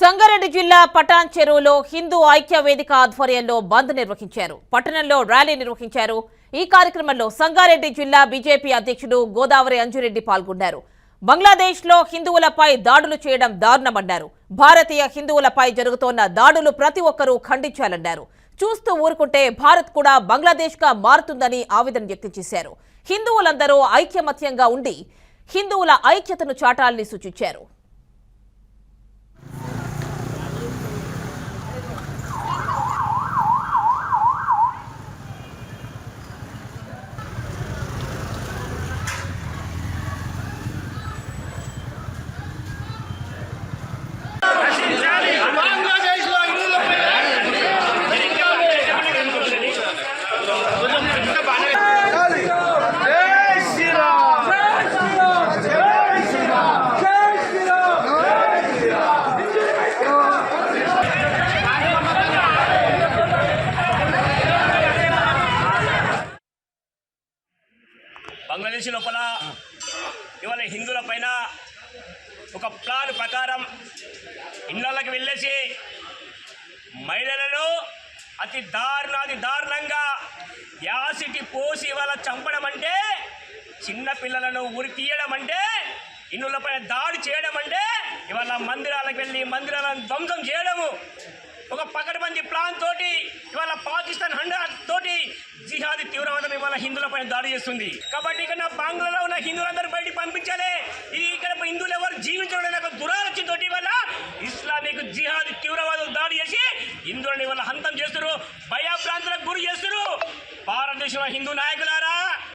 సంగారెడ్డి జిల్లా పటాన్ చెరువులో హిందూ ఐక్య వేదిక ఆధ్వర్యంలో బంద్ నిర్వహించారు. పట్టణంలో ర్యాలీ నిర్వహించారు. ఈ కార్యక్రమంలో సంగారెడ్డి జిల్లా బీజేపీ అధ్యక్షుడు గోదావరి అంజురెడ్డి పాల్గొన్నారు. బంగ్లాదేశ్లో హిందువులపై దాడులు చేయడం దారుణమన్నారు. భారతీయ హిందువులపై జరుగుతోన్న దాడులు ప్రతి ఒక్కరూ ఖండించాలన్నారు. చూస్తూ ఊరుకుంటే భారత్ కూడా బంగ్లాదేశ్గా మారుతుందని ఆవేదన వ్యక్తం చేశారు. హిందువులందరూ ఐక్యమత్యంగా ఉండి హిందువుల ఐక్యతను చాటాలని సూచించారు. బంగ్లాదేశ్ లోపల ఇవాళ హిందువుల పైన ఒక ప్లాన్ ప్రకారం ఇళ్ళకి వెళ్ళేసి మహిళలను అతి దారుణాది దారుణంగా యాసిటి పోసి ఇవాళ చంపడం అంటే చిన్న పిల్లలను ఉరి తీయడం అంటే ఇన్నులపైన దాడి చేయడం అంటే ఇవాళ మందిరాలకు వెళ్ళి మందిరాలను ధ్వంసం చేయడము. ఒక పకడ్బందీ ప్లాన్ తోటి ఇవాళ పాకిస్తాన్ హండ్రెడ్ తోటి జిహాదీ తీవ్రవాదం ఇవాళ హిందువులపై దాడి చేస్తుంది. కాబట్టి ఇక్కడ బంగ్లాలో ఉన్న హిందువులందరూ బయటికి పంపించాలి. ఇది ఇక్కడ హిందువులు ఎవరు జీవించడం అనే ఒక దురాలోచనతోటి ఇస్లామిక్ జిహాదీ తీవ్రవాదులు దాడి చేసి హిందువులను ఇవాళ హంతం చేస్తున్నారు. భయాభ్రాంతులకు గురి చేస్తారు భారతదేశంలో హిందూ నాయకులారా